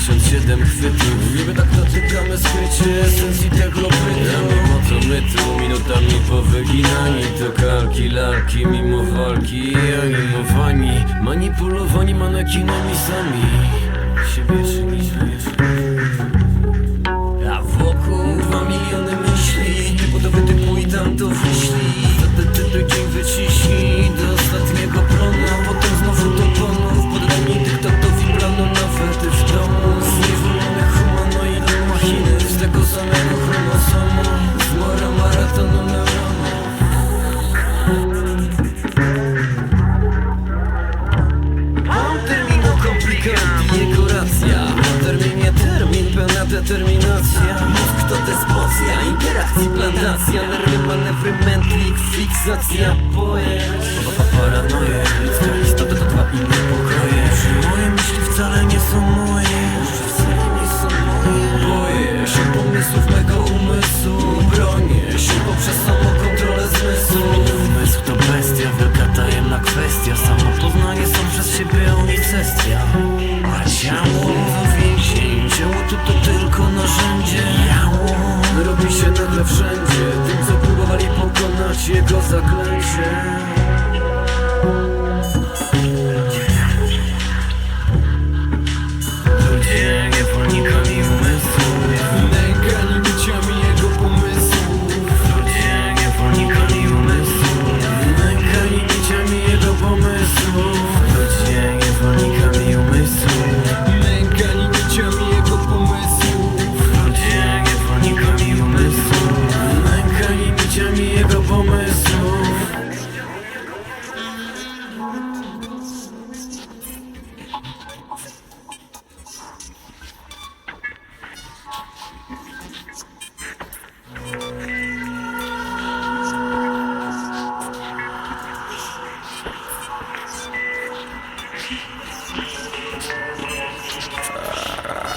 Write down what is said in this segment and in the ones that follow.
67 chwytów. Niby tak dotykamy skrycie esencji tego bytu Ja mimo to my tu minutami powyginani. To kalki, larki, mimo walki, animowani Manipulowani manekinami sami. Samego chromosomu Zmora maratonu neuronów Mam termino komplikat i jego racja Na terminie termin, pełna determinacja Mózg to despocja, interakcji plantacja Nerwy, manewry, mętlik, fiksacja Pojęć Paranoje, ludzka istota to dwa inne pokroje Czy moje myśli wcale nie są moje pomysłów mego umysłu Bronię. Się poprzez samokontrolę zmysłu. Umysł to bestia, wielka tajemna kwestia. Samo poznanie są przez siebie unicestwia A ciało więzień Ciało to, to tylko narzędzie. Ciało robi się nagle wszędzie. Tym co próbowali pokonać jego zaklęcie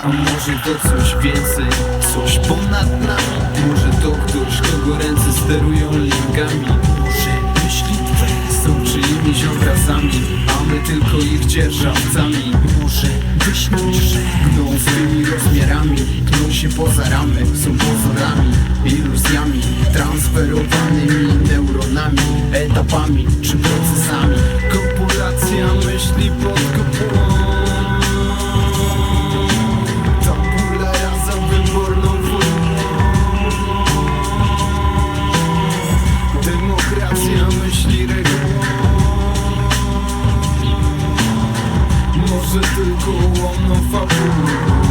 A może to coś więcej, coś ponad nami? Może to ktoś, kogo ręce sterują linkami Może myśli twe są czyimiś obrazami A my tylko ich dzierżawcami? Może wyśnić, że gną swymi rozmiarami? Gną się poza ramy, są pozorami Iluzjami transferowanymi muzyku, on na fabułę